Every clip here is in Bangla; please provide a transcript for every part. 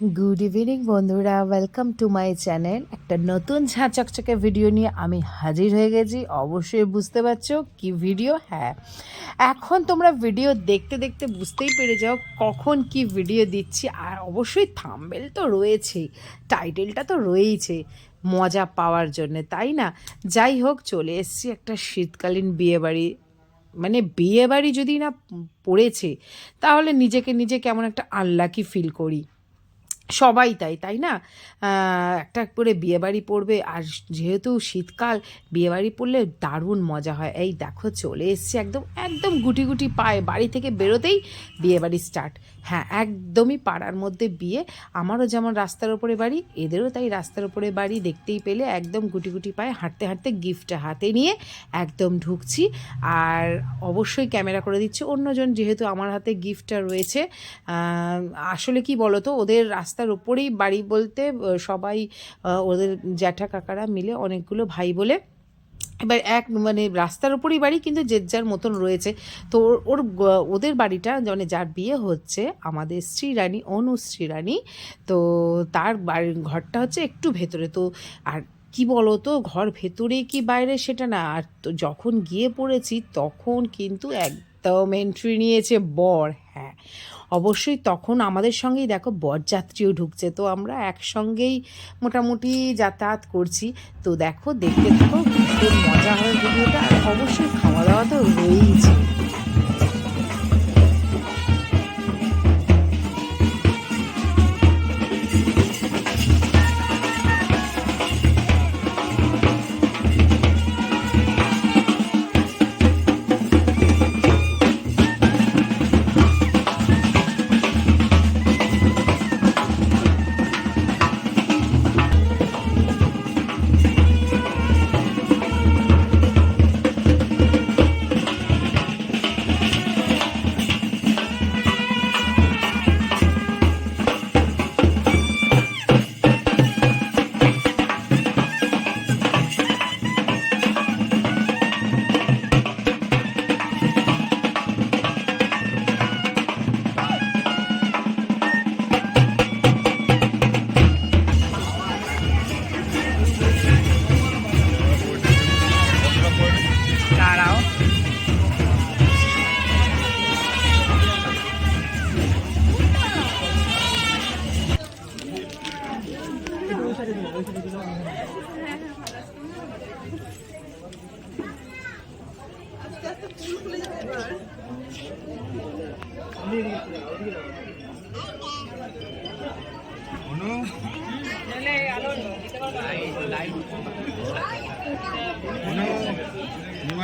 গুড ইভিনিং বন্ধুরা. ওয়েলকাম টু মাই চ্যানেল একটা নতুন ঝাঁ চকচকে ভিডিও নিয়ে আমি হাজির হয়ে গেছি। অবশ্যই বুঝতে পারছ কি ভিডিও হ্যাঁ। এখন তোমরা ভিডিও দেখতে দেখতে বুঝতেই পেরে যাও কখন কি ভিডিও দিচ্ছি। আর অবশ্যই থাম্বেল তো রয়েছেই টাইটেলটা তো রয়েইছে মজা পাওয়ার জন্যে, তাই না? যাই হোক, চলে এসেছি একটা শীতকালীন বিয়েবাড়ি। মানে বিয়েবাড়ি যদি না পড়েছে, তাহলে নিজেকে নিজে কেমন একটা আনলাকি ফিল করি। সবাই তাই তাই না? একটা করে বিয়েবাড়ি পড়বে, আর যেহেতু শীতকাল, বিয়েবাড়ি পড়লে দারুণ মজা হয়। এই দেখো, চলে এসছে একদম একদম গুটি গুটি পায়ে, বাড়ি থেকে বেরোতেই বিয়েবাড়ি স্টার্ট হ্যাঁ একদমই পাড়ার মধ্যে বিয়ে, আমারও যেমন রাস্তার ওপরে বাড়ি, এদেরও তাই রাস্তার ওপরে বাড়ি, দেখতেই পেলে একদম গুটি গুটি পায়ে হাঁটতে হাঁটতে গিফটটা হাতে নিয়ে একদম ঢুকছি। আর অবশ্যই ক্যামেরা করে দিচ্ছে, অন্যজন যেহেতু আমার হাতে গিফটটা রয়েছে আসলে কি বলতো, ওদের রাস্তার ওপরেই বাড়ি বলতে সবাই ওদের জ্যাঠা কাকারা মিলে অনেকগুলো ভাই বলে এবার এক মানে রাস্তার ওপরেই বাড়ি কিন্তু যে যার মতন রয়েছে। তো ওর- ওদের বাড়িটা মানে যার বিয়ে হচ্ছে আমাদের শ্রীরানী অনু শ্রীরানী তো তার বাড়ির ঘরটা হচ্ছে একটু ভেতরে। তো আর কি বলো তো ঘর ভেতরে কি বাইরে সেটা না। আর তো যখন গিয়ে পড়েছি তখন কিন্তু একদম এন্ট্রি নিয়েছে, বর হ্যাঁ। অবশ্যই তখন আমাদের সঙ্গেই দেখো বরযাত্রীও ঢুকছে, তো আমরা একসঙ্গেই মোটামুটি যাতায়াত করছি। তো দেখো, দেখতে থাকো খুব মজা হয় ভিডিওটা, আর অবশ্যই খাওয়া দাওয়া তো রয়েইছে।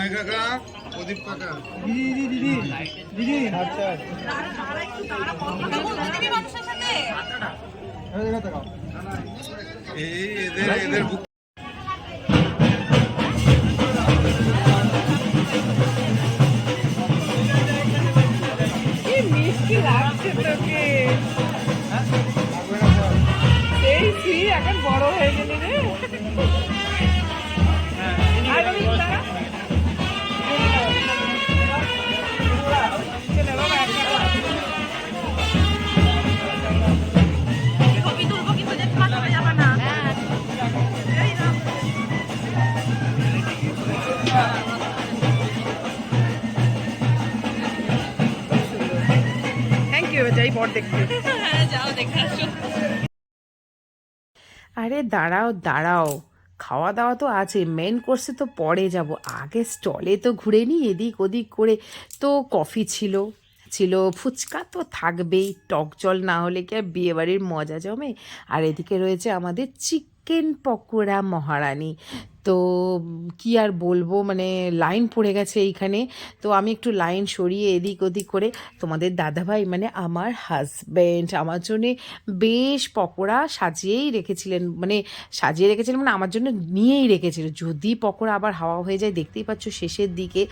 নিমাই কাকা প্রদীপ কাকা। এই এদের এদের মিষ্টি লাগছে তোকে। সেই সি এখন বড় হয়ে গেলি রে। যাই বর দেখতে। আরে দাঁড়াও দাঁড়াও। খাওয়া দাওয়া তো আছে মেন কোর্সে তো পরে যাব। আগে স্টলে তো ঘুরে নিই এদিক ওদিক করে। তো কফি ছিল ছিল ফুচকা তো থাকবেই। টক জল না হলে কি আর বিয়েবাড়ির মজা জমে? আর এদিকে রয়েছে আমাদের চিকেন পকোড়া মহারানী। তো কি আর বলব? মানে লাইন পড়ে গেছে এইখানে। তো আমি একটু লাইন সরিয়ে এদিক ওদিক করে তোমাদের দাদাভাই মানে আমার হাজব্যান্ড আমার জন্যে বেশ পকোড়া সাজিয়েই রেখেছিলেন। মানে সাজিয়ে রেখেছিলেন মানে আমার জন্য নিয়েই রেখেছিল। যদি পকোড়া আবার হাওয়া হয়ে যায়, দেখতেই পাচ্ছ শেষের দিকে।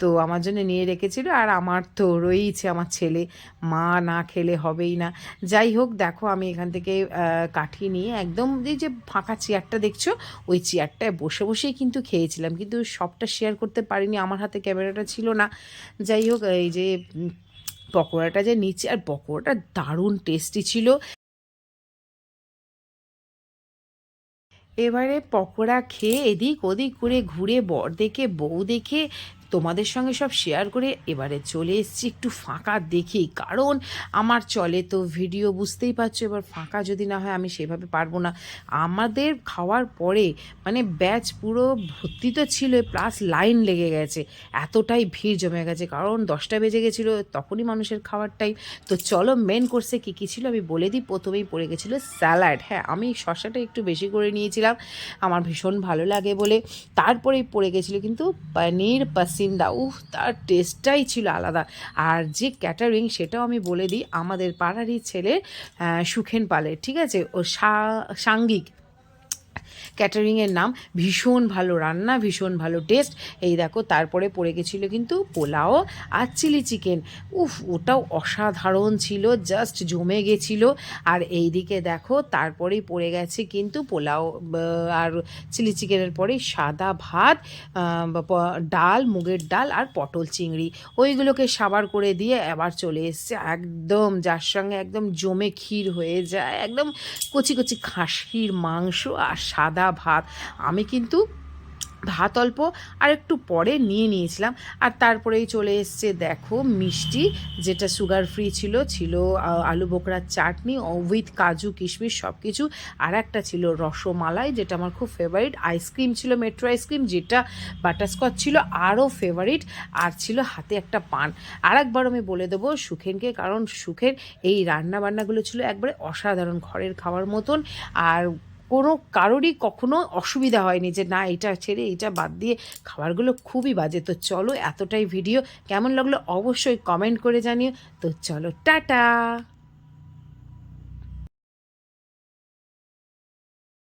তো আমার জন্য নিয়ে রেখেছিল আর আমার তো রয়েইছে আমার ছেলে। মা না খেলে হবেই না। যাই হোক, দেখো আমি এখান থেকে কাঠি নিয়ে একদম এই যে ফাঁকা চেয়ারটা দেখছ? ওই চেয়ারটায় বসে বসে বসেই কিন্তু খেয়েছিলাম। কিন্তু সবটা শেয়ার করতে পারিনি, আমার হাতে ক্যামেরাটা ছিল না। যাই হোক, এই যে পকোড়াটা যে নিচে আর পকোড়াটা দারুণ টেস্টি ছিল। এবারে পকোড়া খেয়ে এদিক ওদিক করে ঘুরে বর দেখে, বউ দেখে তোমাদের সঙ্গে সব শেয়ার করে এবারে চলে এসেছি একটু ফাঁকা দেখি কারণ আমার চলে তো ভিডিও বুঝতেই পারছ? এবার ফাঁকা যদি না হয় আমি সেভাবে পারব না। আমাদের খাওয়ার পরে মানে ব্যাচ পুরো ভর্তি তো ছিল প্লাস লাইন লেগে গেছে। এতটাই ভিড় জমে গেছে, কারণ দশটা বেজে গেছিল, তখনই মানুষের খাওয়ার টাইম তো চলো মেন কোর্সে কী কী ছিল আমি বলে দিই। প্রথমেই পড়ে গেছিল স্যালাড হ্যাঁ আমি শসাটা একটু বেশি করে নিয়েছিলাম। আমার ভীষণ ভালো লাগে বলে। তারপরেই পড়ে গেছিল কিন্তু পনির পাসিন্দা উহ তার টেস্টটাই ছিল আলাদা। আর যে ক্যাটারিং সেটাও আমি বলে দিই আমাদের পাড়ারই ছেলে সুখেন পালের, ঠিক আছে? ও সা- সাঙ্গিক। ক্যাটারিংয়ের নাম ভীষণ ভালো রান্না, ভীষণ ভালো টেস্ট এই দেখো, তারপরে পড়ে গেছিল কিন্তু পোলাও আর চিলি চিকেন উফ, ওটাও অসাধারণ ছিল জাস্ট জমে গেছিল। আর এইদিকে দেখো, তারপরেই পড়ে গেছে কিন্তু পোলাও আর চিলি চিকেনের পরে সাদা ভাত ডাল, মুগের ডাল আর পটল চিংড়ি। ওইগুলোকে সাবার করে দিয়ে আবার চলে এসছে। একদম, যার সঙ্গে একদম জমে ক্ষীর হয়ে যায়। একদম কচি কচি খাসির মাংস আর ভাত। আমি কিন্তু ভাত অল্প আর একটু পরে নিয়ে নিয়েছিলাম। আর তারপরেই চলে এসছে, দেখো, মিষ্টি, যেটা সুগার ফ্রি ছিল ছিল আলু বোকরার চাটনি উইথ কাজু, কিশমিশ সব কিছু আর একটা ছিল রসমালাই, যেটা আমার খুব ফেভারিট আইসক্রিম ছিল মেট্রো আইসক্রিম যেটা বাটারস্কচ ছিল, আরও ফেভারিট আর ছিল হাতে একটা পান। আর একবার আমি বলে দেবো সুখেনকে, কারণ সুখের এই রান্না বান্নাগুলো ছিল একবারে অসাধারণ ঘরের খাওয়ার মতন। আর কোনো কারোরই কখনো অসুবিধা হয়নি যে, না, এটা ছেড়ে এটা বাদ দিয়ে খাবারগুলো খুবই বাজে। তো চলো এতটাই ভিডিও। কেমন লাগল অবশ্যই কমেন্ট করে জানিও। তো চলো, টাটা!